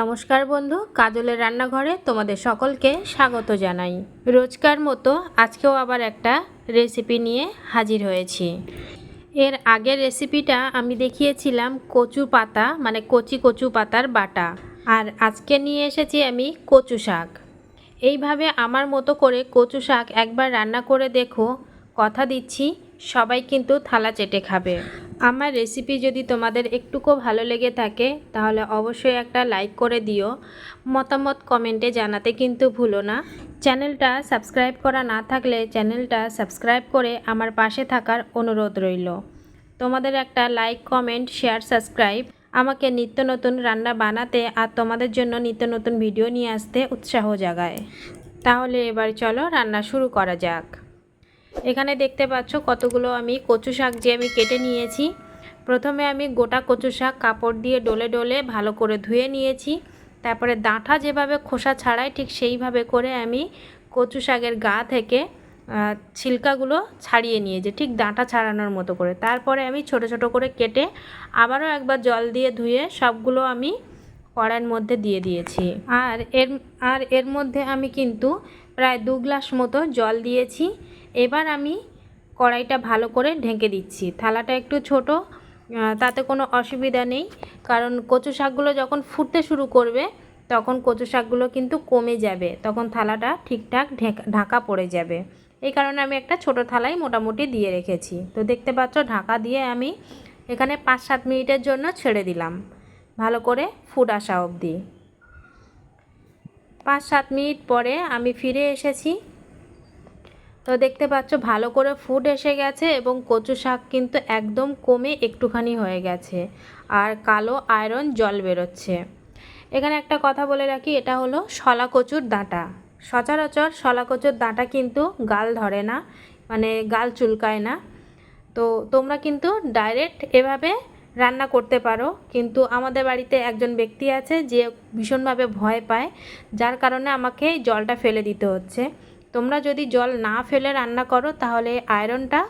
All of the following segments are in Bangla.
নমস্কার বন্ধু, কাজলের রান্নাঘরে তোমাদের সকলকে স্বাগত জানাই। রোজকার মতো আজকেও আবার একটা রেসিপি নিয়ে হাজির হয়েছি। এর আগের রেসিপিটা আমি দেখিয়েছিলাম কচু পাতা মানে কচি কচু পাতার বাটা। আর আজকে নিয়ে এসেছি আমি কচু শাক। এইভাবে আমার মতো করে কচু শাক একবার রান্না করে দেখো, কথা দিচ্ছি, সবাই কিন্তু থালা চেটে খাবে। আমার রেসিপি যদি তোমাদের একটুকু ভালো লেগে থাকে, তাহলে অবশ্যই একটা লাইক করে দিও। মতামত কমেন্টে জানাতে কিন্তু ভুলো না। চ্যানেলটা সাবস্ক্রাইব করা না থাকলে চ্যানেলটা সাবস্ক্রাইব করে আমার পাশে থাকার অনুরোধ রইল। তোমাদের একটা লাইক কমেন্ট শেয়ার সাবস্ক্রাইব আমাকে নিত্য নতুন রান্না বানাতে আর তোমাদের জন্য নিত্য নতুন ভিডিও নিয়ে আসতে উৎসাহ জাগায়। তাহলে এবার চলো রান্না শুরু করা যাক। এখানে দেখতে পাচ্ছ কতগুলো আমি কচু শাক যে আমি কেটে নিয়েছি। প্রথমে আমি গোটা কচু শাক কাপড় দিয়ে ডলে ডলে ভালো করে ধুয়ে নিয়েছি। তারপরে ডাঁটা যেভাবে খোসা ছাড়াই ঠিক সেইভাবে করে আমি কচু শাকের গা থেকে ছিলকাগুলো ছাড়িয়ে নিয়েছি, ঠিক ডাঁটা ছাড়ানোর মতো করে। তারপরে আমি ছোট ছোট করে কেটে আবারও একবার জল দিয়ে ধুয়ে সবগুলো আমি কড়াইয়ের মধ্যে দিয়ে দিয়েছি। আর এর আর এর মধ্যে আমি কিন্তু প্রায় দু গ্লাস মতো জল দিয়েছি। এবার আমি কড়াইটা ভালো করে ঢেকে দিচ্ছি। থালাটা একটু ছোট তাতে কোনো অসুবিধা নেই, কারণ কচু শাকগুলো যখন ফুটতে শুরু করবে, তখন কচু শাকগুলো কিন্তু কমে যাবে, তখন থালাটা ঠিকঠাক ঢাকা পড়ে যাবে। এই কারণে আমি একটা ছোট থালাই মোটামুটি দিয়ে রেখেছি। তো দেখতে পাচ্ছ, ঢাকা দিয়ে আমি এখানে পাঁচ সাত মিনিটের জন্য ছেড়ে দিলাম, ভালো করে ফুট আসা অবধি। পাঁচ সাত মিনিট পরে আমি ফিরে এসেছি। তো দেখতে পাচ্ছ, ভালো করে ফুড এসে গেছে এবং কচু শাক কিন্তু একদম কমে একটুখানি হয়ে গেছে আর কালো আয়রন জল বেরোচ্ছে। এখানে একটা কথা বলে রাখি, এটা হলো শলা কচুর ডাঁটা। সচরাচর শলা কচুর ডাঁটা কিন্তু গাল ধরে না মানে গাল চুলকায় না। তো তোমরা কিন্তু ডাইরেক্ট এভাবে রান্না করতে পারো, কিন্তু আমাদের বাড়িতে একজন ব্যক্তি আছে যে ভীষণভাবে ভয় পায়, যার কারণে আমাকে জলটা ফেলে দিতে হচ্ছে। তোমরা যদি জল না ফেলে রান্না করো, তাহলে আয়রনটা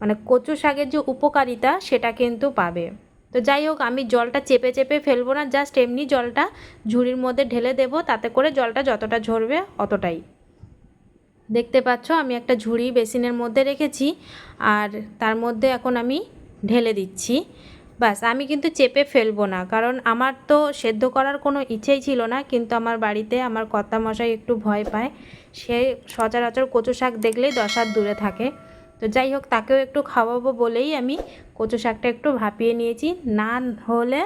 মানে কচু শাকের যে উপকারিতা, সেটা কিন্তু পাবে। তো যাই হোক, আমি জলটা চেপে চেপে ফেলব না, জাস্ট এমনি জলটা ঝুড়ির মধ্যে ঢেলে দেবো, তাতে করে জলটা যতটা ঝরবে অতটাই। দেখতে পাচ্ছ, আমি একটা ঝুড়ি বেসিনের মধ্যে রেখেছি, আর তার মধ্যে এখন আমি ঢেলে দিচ্ছি। ব্যাস আমি কিন্তু চেপে ফেলব না। কারণ আমার তো সেদ্ধ করার কোনো ইচ্ছেই ছিল না, কিন্তু আমার বাড়িতে আমার কর্তা মশাই একটু ভয় পায়। সে সচরাচর কচু শাক দেখলেই দশ হাত দূরে থাকে। তো যাই হোক, তাকেও একটু খাওয়াবো বলেই আমি কচু শাকটা একটু ভাপিয়ে নিয়েছি। না হলে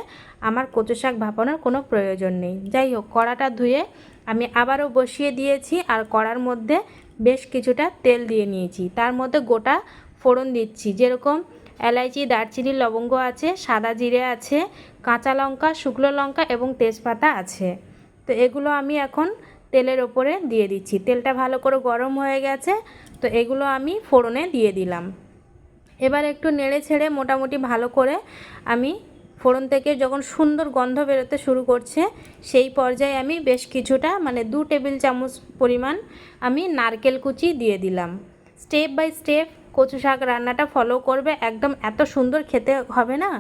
আমার কচু শাক ভাপানোর কোনো প্রয়োজন নেই। যাই হোক, কড়াটা ধুয়ে আমি আবারও বসিয়ে দিয়েছি আর কড়ার মধ্যে বেশ কিছুটা তেল দিয়ে নিয়েছি। তার মধ্যে গোটা ফোড়ন দিচ্ছি। যেরকম এলাইচি, দারচিনি, লবঙ্গ আছে, সাদা জিরে আছে, কাঁচা লঙ্কা, শুকনো লঙ্কা এবং তেজপাতা আছে। তো এগুলো আমি এখন তেলের ওপরে দিয়ে দিচ্ছি। তেলটা ভালো করে গরম হয়ে গেছে, তো এগুলো আমি ফোড়নে দিয়ে দিলাম। এবার একটু নেড়ে ছেড়ে মোটামুটি ভালো করে আমি ফোড়ন থেকে যখন সুন্দর গন্ধ বেরোতে শুরু করছে, সেই পর্যায়ে আমি বেশ কিছুটা মানে দু টেবিল চামচ পরিমাণ আমি নারকেল কুচি দিয়ে দিলাম। স্টেপ বাই স্টেপ কচু শাক রান্নাটা ফলো করবে। একদম এত সুন্দর খেতে হবে না?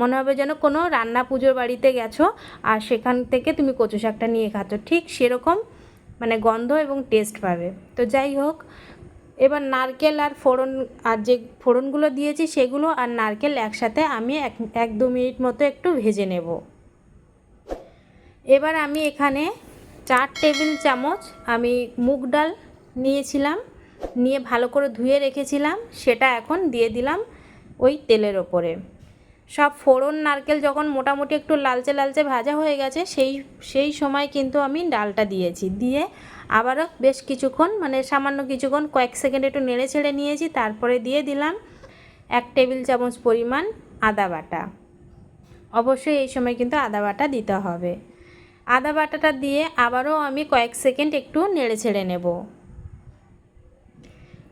মনে হবে যেন কোনো রান্না পুজোর বাড়িতে গেছো, আর সেখান থেকে তুমি কচু শাকটা নিয়ে খাচ্ছ। ঠিক সেরকম মানে গন্ধ এবং টেস্ট পাবে। তো যাই হোক, এবার নারকেল আর ফোড়ন, আর যে ফোড়নগুলো দিয়েছি সেগুলো আর নারকেল একসাথে আমি এক এক দু মিনিট মতো একটু ভেজে নেব। এবার আমি এখানে চার টেবিল চামচ আমি মুগ ডাল নিয়েছিলাম। নিয়ে ভালো করে ধুয়ে রেখেছিলাম, সেটা এখন দিয়ে দিলাম ওই তেলের ওপরে। সব ফোড়ন, নারকেল যখন মোটামুটি একটু লালচে লালচে ভাজা হয়ে গেছে, সেই সেই সময় কিন্তু আমি ডালটা দিয়েছি। দিয়ে আবারও বেশ কিছুক্ষণ মানে সামান্য কিছুক্ষণ, কয়েক সেকেন্ড একটু নেড়ে ছেড়ে নিয়েছি, তারপরে দিয়ে দিলাম এক টেবিল চামচ পরিমাণ আদা বাটা। অবশ্যই এই সময় কিন্তু আদা বাটা দিতে হবে। আদা বাটাটা দিয়ে আবারও আমি কয়েক সেকেন্ড একটু নেড়ে ছেড়ে নেব।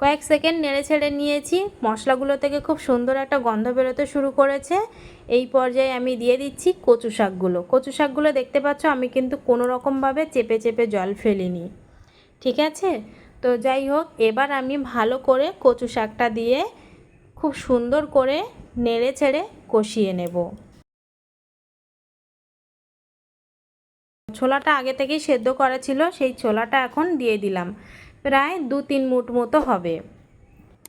কয়েক সেকেন্ড নেড়ে ছেড়ে নিয়েছি। মশলাগুলো থেকে খুব সুন্দর একটা গন্ধ বেরোতে শুরু করেছে। এই পর্যায়ে আমি দিয়ে দিচ্ছি কচু শাকগুলো। কচু শাকগুলো দেখতে পাচ্ছ, আমি কিন্তু কোনো রকমভাবে চেপে চেপে জল ফেলিনি। ঠিক আছে? তো যাই হোক, এবার আমি ভালো করে কচু শাকটা দিয়ে খুব সুন্দর করে নেড়ে ছেড়ে কষিয়ে নেব। ছোলাটা আগে থেকেই সেদ্ধ করা ছিল, সেই ছোলাটা এখন দিয়ে দিলাম। প্রায় দু তিন মুঠ মতো হবে।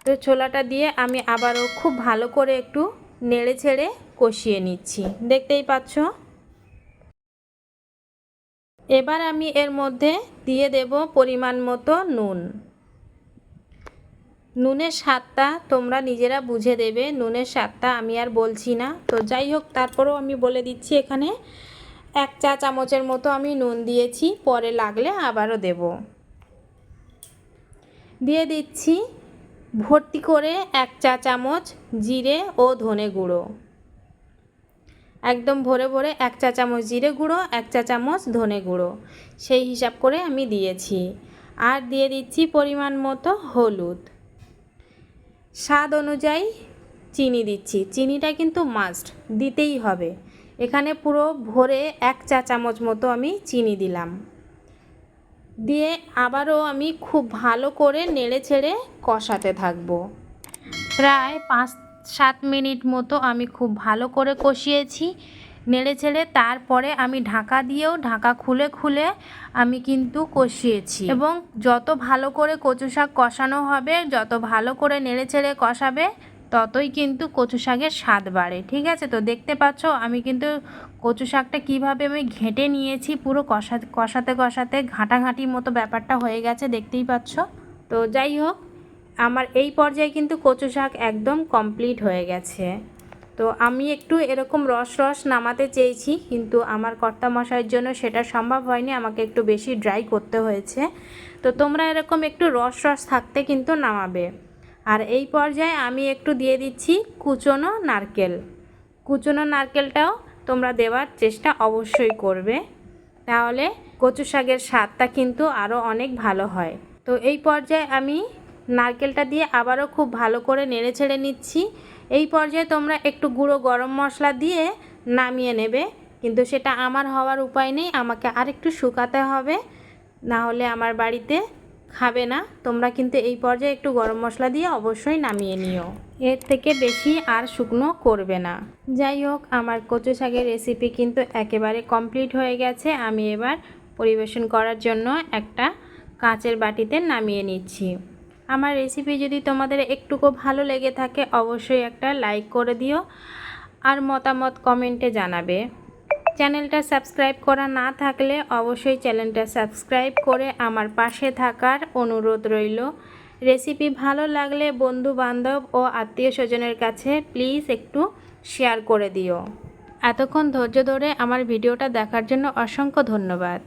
তো ছোলাটা দিয়ে আমি আবারও খুব ভালো করে একটু নেড়ে ছেড়ে কষিয়ে নিচ্ছি। দেখতেই পাচ্ছ? এবার আমি এর মধ্যে দিয়ে দেব পরিমাণ মতো নুন। নুনের স্বাদটা তোমরা নিজেরা বুঝে দেবে। নুনের স্বাদটা আমি আর বলছি না। তো যাই হোক, তারপরেও আমি বলে দিচ্ছি এখানে এক চা চামচের মতো আমি নুন দিয়েছি। পরে লাগলে আবারও দেব। দিয়ে দিচ্ছি ভর্তি করে এক চা চামচ জিরে ও ধনে গুঁড়ো। একদম ভরে ভরে এক চা চামচ জিরে গুঁড়ো, এক চা চামচ ধনে গুঁড়ো। সেই হিসাব করে আমি দিয়েছি। আর দিয়ে দিচ্ছি পরিমাণ মতো হলুদ। স্বাদ অনুযায়ী চিনি দিচ্ছি। চিনিটা কিন্তু মাস্ট দিতেই হবে। এখানে পুরো ভরে এক চা চামচ মতো আমি চিনি দিলাম। দিয়ে আবারও আমি খুব ভালো করে নেড়ে ছেড়ে কষাতে থাকব। প্রায় পাঁচ সাত মিনিট মতো আমি খুব ভালো করে কষিয়েছি, নেড়ে ছেড়ে তারপরে আমি ঢাকা দিয়েও ঢাকা খুলে খুলে আমি কিন্তু কষিয়েছি। এবং যত ভালো করে কচু শাক কষানো হবে, যত ভালো করে নেড়ে ছেড়ে কষাবে ততই কিন্তু কচু শাকের স্বাদ বাড়ে, ঠিক আছে? তো দেখতে পাচ্ছ, আমি কিন্তু কচু শাকটা কীভাবে আমি ঘেঁটে নিয়েছি, পুরো কষা, কষাতে কষাতে ঘাঁটাঘাঁটির মতো ব্যাপারটা হয়ে গেছে, দেখতেই পাচ্ছ? তো যাই হোক, আমার এই পর্যায়ে কিন্তু কচু শাক একদম কমপ্লিট হয়ে গেছে। তো আমি একটু এরকম রস রস নামাতে চেয়েছি, কিন্তু আমার কর্তা মশাইয়ের জন্য সেটা সম্ভব হয়নি, আমাকে একটু বেশি ড্রাই করতে হয়েছে। তো তোমরা এরকম একটু রস রস থাকতে কিন্তু নামাবে। আর এই পর্যায়ে আমি একটু দিয়ে দিচ্ছি কুচনো নারকেল। কুচনো নারকেলটাও তোমরা দেওয়ার চেষ্টা অবশ্যই করবে। তাহলে কচু শাকের স্বাদটা কিন্তু আরও অনেক ভালো হয়। তো এই পর্যায়ে আমি নারকেলটা দিয়ে আবারও খুব ভালো করে নেড়ে ছেড়ে নিচ্ছি। এই পর্যায়ে তোমরা একটু গুঁড়ো গরম মশলা দিয়ে নামিয়ে নেবে। কিন্তু সেটা আমার হওয়ার উপায় নেই, আমাকে আরেকটু শুকাতে হবে। না হলে আমার বাড়িতে খাবে না, তোমরা কিন্তু এই পর্যায়ে একটু গরম মশলা দিয়ে অবশ্যই নামিয়ে নিও। এর থেকে বেশি আর শুকনো করবে না। যাই হোক, আমার কচু শাকের রেসিপি কিন্তু একেবারে কমপ্লিট হয়ে গেছে। আমি এবার পরিবেশন করার জন্য একটা কাঁচের বাটিতে নামিয়ে নিচ্ছি। আমার রেসিপি যদি তোমাদের একটুকু ভালো লেগে থাকে, অবশ্যই একটা লাইক করে দিও। আর মতামত কমেন্টে জানাবে। চ্যানেলটা সাবস্ক্রাইব করা না থাকলে অবশ্যই চ্যানেলটা সাবস্ক্রাইব করে আমার পাশে থাকার অনুরোধ রইল। রেসিপি ভালো লাগলে বন্ধু বান্ধব ও আত্মীয় স্বজনের কাছে প্লিজ একটু শেয়ার করে দিও। এতক্ষণ ধৈর্য ধরে আমার ভিডিওটা দেখার জন্য অসংখ্য ধন্যবাদ।